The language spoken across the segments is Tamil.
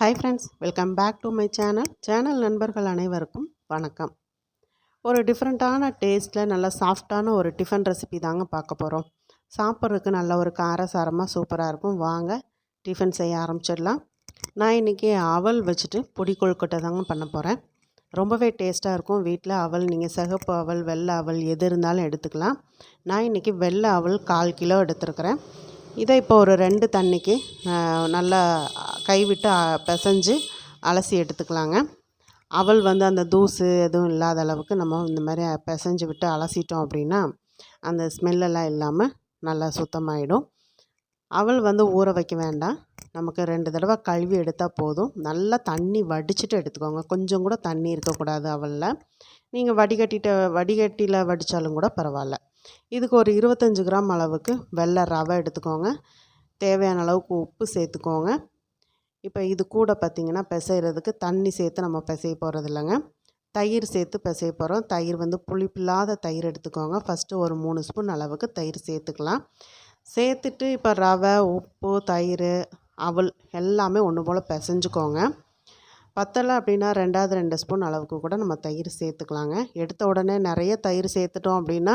Hi friends welcome back to my channel channel நண்பர்கள் அனைவருக்கும் வணக்கம். ஒரு டிஃப்ரெண்ட்டான டேஸ்ட்டில் நல்ல சாஃப்டான ஒரு டிஃபன் ரெசிபி தாங்க பார்க்க போகிறோம் சாப்பிட்றதுக்கு நல்ல ஒரு காரசாரமாக சூப்பராக இருக்கும். வாங்க டிஃபன் செய்ய ஆரம்பிச்சிடலாம். நான் இன்றைக்கி அவல் வச்சுட்டு பொடி கொழுக்கட்டை தாங்க பண்ண போகிறேன் ரொம்பவே டேஸ்ட்டாக இருக்கும். வீட்டில் அவல் நீங்கள் சிகப்பு அவல் வெள்ளை அவல் எது இருந்தாலும் எடுத்துக்கலாம். நான் இன்றைக்கி வெள்ளை அவல் கால் கிலோ எடுத்துருக்கிறேன். இதை இப்போ ஒரு ரெண்டு தண்ணிக்கு நல்லா கைவிட்டு அ- பிசைஞ்சு அலசி எடுத்துக்கலாங்க. அவல் வந்து அந்த தூசு எதுவும் இல்லாத அளவுக்கு நம்ம இந்த மாதிரி பிசைஞ்சு விட்டு அலசிட்டோம் அப்படின்னா அந்த ஸ்மெல்லெல்லாம் இல்லாமல் நல்லா சுத்தமாயிடும். அவல் வந்து ஊற வைக்க வேண்டாம். நமக்கு ரெண்டு தடவை கழுவி எடுத்தால் போதும். நல்லா தண்ணி வடிச்சிட்டு எடுத்துக்கோங்க. கொஞ்சம் கூட தண்ணி இருக்கக்கூடாது அவலில். நீங்கள் வடிகட்டிட்ட வடிகட்டியில் வடித்தாலும் கூட பரவாயில்ல. இதுக்கு ஒரு இருபத்தஞ்சி கிராம் அளவுக்கு வெள்ளை ரவை எடுத்துக்கோங்க. தேவையான அளவுக்கு உப்பு சேர்த்துக்கோங்க. இப்போ இது கூட பார்த்திங்கன்னா பிசைகிறதுக்கு தண்ணி சேர்த்து நம்ம பிசைய போகிறது இல்லைங்க. தயிர் சேர்த்து பிசைய போகிறோம் தயிர் வந்து புளிப்பில்லாத தயிர் எடுத்துக்கோங்க. ஃபஸ்ட்டு ஒரு மூணு ஸ்பூன் அளவுக்கு தயிர் சேர்த்துக்கலாம். சேர்த்துட்டு இப்போ ரவை உப்பு தயிர் அவல் எல்லாமே ஒன்று போல் பிசைஞ்சுக்கோங்க. பத்தலை அப்படின்னா ரெண்டாவது ரெண்டு ஸ்பூன் அளவுக்கு கூட நம்ம தயிர் சேர்த்துக்கலாங்க. எடுத்த உடனே நிறைய தயிர் சேர்த்துட்டோம் அப்படின்னா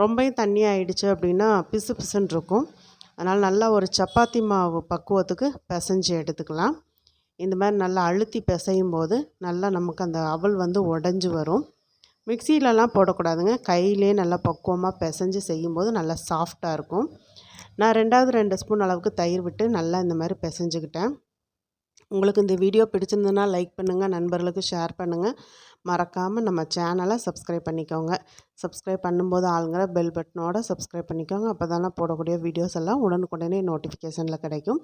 ரொம்பையும் தண்ணி ஆயிடுச்சு அப்படின்னா பிசு பிசுன்னு இருக்கும். அதனால் நல்லா ஒரு சப்பாத்தி மாவு பக்குவத்துக்கு பிசைஞ்சு எடுத்துக்கலாம். இந்த மாதிரி நல்லா அழுத்தி பிசையும் போது நல்லா நமக்கு அந்த அவல் வந்து உடஞ்சி வரும். மிக்சியிலலாம் போடக்கூடாதுங்க. கையிலே நல்லா பக்குவமாக பிசைஞ்சு செய்யும்போது நல்லா சாஃப்டாக இருக்கும். நான் ரெண்டாவது ரெண்டு ஸ்பூன் அளவுக்கு தயிர் விட்டு நல்லா இந்த மாதிரி பிசைஞ்சுக்கிட்டேன். உங்களுக்கு இந்த வீடியோ பிடிச்சிருந்ததுன்னா லைக் பண்ணுங்கள் நண்பர்களுக்கு ஷேர் பண்ணுங்கள் மறக்காமல் நம்ம சேனலை சப்ஸ்கிரைப் பண்ணிக்கோங்க. சப்ஸ்கிரைப் பண்ணும்போது ஆளுங்கிற பெல் பட்டனோட சப்ஸ்கிரைப் பண்ணிக்கோங்க. அப்போ தானே போடக்கூடிய வீடியோஸ் எல்லாம் உடனுக்குடனே நோட்டிஃபிகேஷனில் கிடைக்கும்.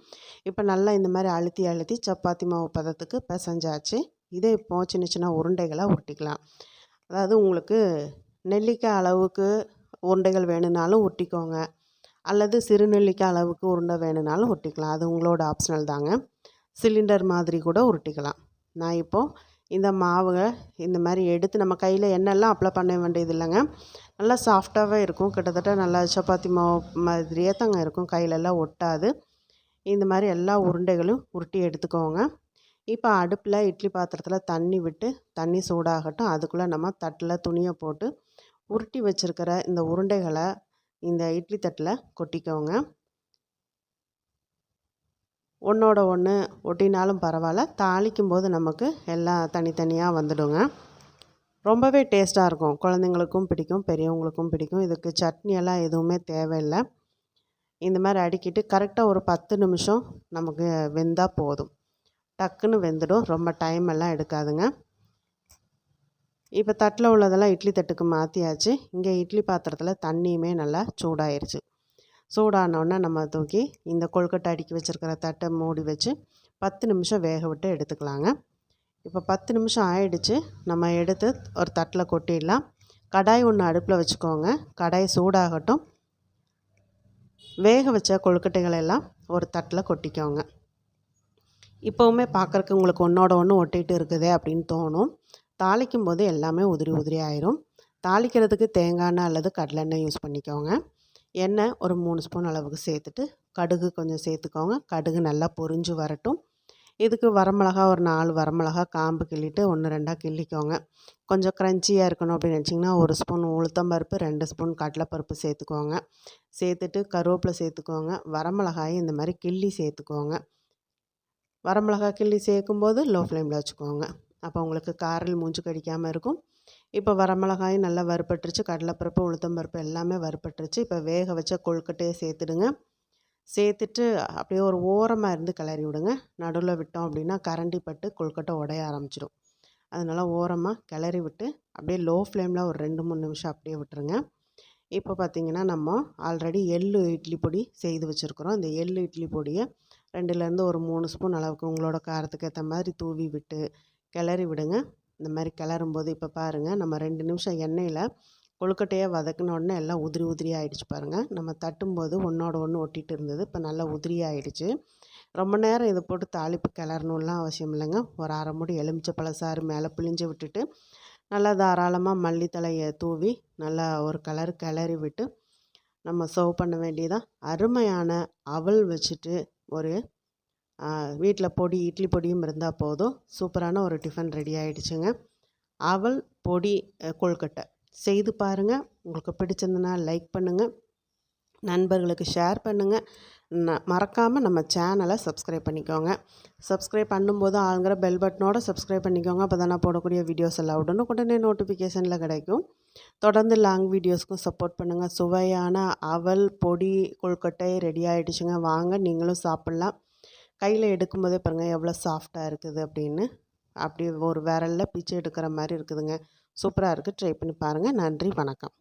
இப்போ நல்லா இந்த மாதிரி அழுத்தி அழுத்தி சப்பாத்தி மாவு பதத்துக்கு பிசைஞ்சாச்சு. இதை இப்போ சின்ன சின்ன உருண்டைகளாக உருட்டிக்கலாம் அதாவது உங்களுக்கு நெல்லிக்காய் அளவுக்கு உருண்டைகள் வேணும்னாலும் ஒட்டிக்கோங்க. அல்லது சிறு நெல்லிக்காய் அளவுக்கு உருண்டை வேணும்னாலும் ஒட்டிக்கலாம். அது உங்களோட ஆப்ஷனல் தாங்க. சிலிண்டர் மாதிரி கூட உருட்டிக்கலாம். நான் இப்போது இந்த மாவை இந்த மாதிரி எடுத்து நம்ம கையில் என்னெல்லாம் அப்ளை பண்ண வேண்டியது இல்லைங்க. நல்லா சாஃப்டாகவே இருக்கும். கிட்டத்தட்ட நல்லா சப்பாத்தி மாவு மாதிரியே தாங்க இருக்கும். கையிலெல்லாம் ஒட்டாது. இந்த மாதிரி எல்லா உருண்டைகளும் உருட்டி எடுத்துக்கோங்க. இப்போ அடுப்பில் இட்லி பாத்திரத்தில் தண்ணி விட்டு தண்ணி சூடாகட்டும். அதுக்குள்ளே நம்ம தட்டில் துணியை போட்டு உருட்டி வச்சுருக்கிற இந்த உருண்டைகளை இந்த இட்லி தட்டில் கொட்டிக்கோங்க. ஒன்றோட ஒன்று ஒட்டினாலும் பரவாயில்ல. தாளிக்கும் போது நமக்கு எல்லாம் தனித்தனியாக வந்துடுங்க. ரொம்பவே டேஸ்ட்டாக இருக்கும். குழந்தைங்களுக்கும் பிடிக்கும் பெரியவங்களுக்கும் பிடிக்கும். இதுக்கு சட்னி எல்லாம் எதுவுமே தேவையில்லை. இந்த மாதிரி அடுக்கிட்டு கரெக்டாக ஒரு பத்து நிமிஷம் நமக்கு வெந்தால் போதும். டக்குன்னு வெந்துடும். ரொம்ப டைம் எல்லாம் எடுக்காதுங்க. இப்போ தட்டில் உள்ளதெல்லாம் இட்லி தட்டுக்கு மாற்றியாச்சு இங்கே இட்லி பாத்திரத்தில் தண்ணியுமே நல்லா சூடாயிருச்சு. சூடானோடனே நம்ம தூக்கி இந்த கொழுக்கட்டை அடுக்கி வச்சுருக்கிற தட்டை மூடி வச்சு பத்து நிமிஷம் வேக விட்டு எடுத்துக்கலாங்க. இப்போ பத்து நிமிஷம் ஆயிடுச்சு. நம்ம எடுத்து ஒரு தட்டில் கொட்டிடலாம். கடாய் ஒன்று அடுப்பில் வச்சுக்கோங்க. கடாய் சூடாகட்டும். வேக வச்ச கொழுக்கட்டைகளை எல்லாம் ஒரு தட்டில் கொட்டிக்கோங்க. இப்போவுமே பார்க்குறக்கு உங்களுக்கு ஒன்றோட ஒன்று ஒட்டிகிட்டு இருக்குதே அப்படின்னு தோணும். தாளிக்கும் போது எல்லாமே உதிரி உதிரி ஆயிரும். தாளிக்கிறதுக்கு தேங்காய் எண்ணெய் அல்லது கடலெண்ணெய் யூஸ் பண்ணிக்கோங்க. எண்ணெய் ஒரு மூணு ஸ்பூன் அளவுக்கு சேர்த்துட்டு கடுகு கொஞ்சம் சேர்த்துக்கோங்க. கடுகு நல்லா பொரிஞ்சு வரட்டும். இதுக்கு வரமிளகா ஒரு நாலு வரமிளகா காம்பு கிள்ளிட்டு ஒன்று ரெண்டாக கிள்ளிக்கோங்க. கொஞ்சம் க்ரன்ச்சியாக இருக்கணும் அப்படின்னு நினச்சிங்கன்னா ஒரு ஸ்பூன் உளுத்தம்பருப்பு ரெண்டு ஸ்பூன் கடலைப்பருப்பு சேர்த்துக்கோங்க. சேர்த்துட்டு கருவேப்பிலை சேர்த்துக்கோங்க. வரமிளகாயை இந்த மாதிரி கிள்ளி சேர்த்துக்கோங்க. வரமிளகா கிள்ளி சேர்க்கும்போது லோ ஃப்ளேமில் வச்சுக்கோங்க. அப்போ உங்களுக்கு காரில் மூஞ்சி கடிக்காமல் இருக்கும். இப்போ வரமிளகாயும் நல்லா வறுபட்டுருச்சு கடலைப்பருப்பு உளுத்தம்பருப்பு எல்லாமே வறுபட்டுருச்சு. இப்போ வேக வச்ச கொழுக்கட்டையை சேர்த்துடுங்க. சேர்த்துட்டு அப்படியே ஒரு ஓரமாக இருந்து கிளறி விடுங்க. நடுவில் விட்டோம் அப்படின்னா கரண்டி பட்டு கொழுக்கட்டை உடைய ஆரம்பிச்சிடும். அதனால் ஓரமாக கிளறி விட்டு அப்படியே லோ ஃப்ளேமில் ஒரு ரெண்டு மூணு நிமிஷம் அப்படியே விட்டுருங்க. இப்போ பார்த்திங்கன்னா நம்ம ஆல்ரெடி எள்ளு இட்லி பொடி செய்து வச்சுருக்குறோம். இந்த எள்ளு இட்லி பொடியை ரெண்டுலேருந்து ஒரு மூணு ஸ்பூன் அளவுக்கு உங்களோட காரத்துக்கு ஏற்ற மாதிரி தூவி விட்டு கிளறி விடுங்க. இந்த மாதிரி கிளறும் போது இப்போ பாருங்கள் நம்ம ரெண்டு நிமிஷம் எண்ணெயில் கொழுக்கட்டையாக வதக்கின உடனே எல்லாம் உதிரி உதிரி ஆகிடுச்சு பாருங்கள் நம்ம தட்டும்போது ஒன்றோட ஒன்று ஒட்டிகிட்டு இருந்தது இப்போ நல்லா உதிரி ஆகிடுச்சு ரொம்ப நேரம் இதை போட்டு தாளிப்பு கிளறணும்லாம் அவசியம் இல்லைங்க. ஒரு அரை மூடி எலுமிச்சை பழசாறு மேலே பிழிஞ்சு விட்டுட்டு நல்லா தாராளமாக மல்லித்தலையை தூவி நல்லா ஒரு கலர் கிளறி விட்டு நம்ம சர்வ் பண்ண வேண்டியதான் அருமையான அவல் வச்சுட்டு ஒரு வீட்டில் பொடி இட்லி பொடியும் இருந்தால் போதும். சூப்பரான ஒரு டிஃபன் ரெடி ஆகிடுச்சுங்க அவல் பொடி கொழுக்கட்டை. செய்து பாருங்கள் உங்களுக்கு பிடிச்சிருந்தனா லைக் பண்ணுங்கள் நண்பர்களுக்கு ஷேர் பண்ணுங்கள் ந மறக்காமல் நம்ம சேனலை சப்ஸ்கிரைப் பண்ணிக்கோங்க. சப்ஸ்கிரைப் பண்ணும்போது ஆளுங்கிற பெல் பட்டனோட சப்ஸ்கிரைப் பண்ணிக்கோங்க. அப்போ தான் நான் போடக்கூடிய வீடியோஸ் எல்லாம் உடனுக்குடனே நோட்டிஃபிகேஷனில் கிடைக்கும். தொடர்ந்து லாங் வீடியோஸ்க்கும் சப்போர்ட் பண்ணுங்கள் சுவையான அவல் பொடி கொழுக்கட்டை ரெடி ஆகிடுச்சுங்க வாங்க நீங்களும் சாப்பிட்லாம். கையில் எடுக்கும்போதே பாருங்கள் எவ்வளோ சாஃப்டாக இருக்குது அப்படின்னு. அப்படி ஒரு விரலில் பிச்சு எடுக்கிற மாதிரி இருக்குதுங்க. சூப்பராக இருக்குது ட்ரை பண்ணி பாருங்கள் நன்றி. வணக்கம்.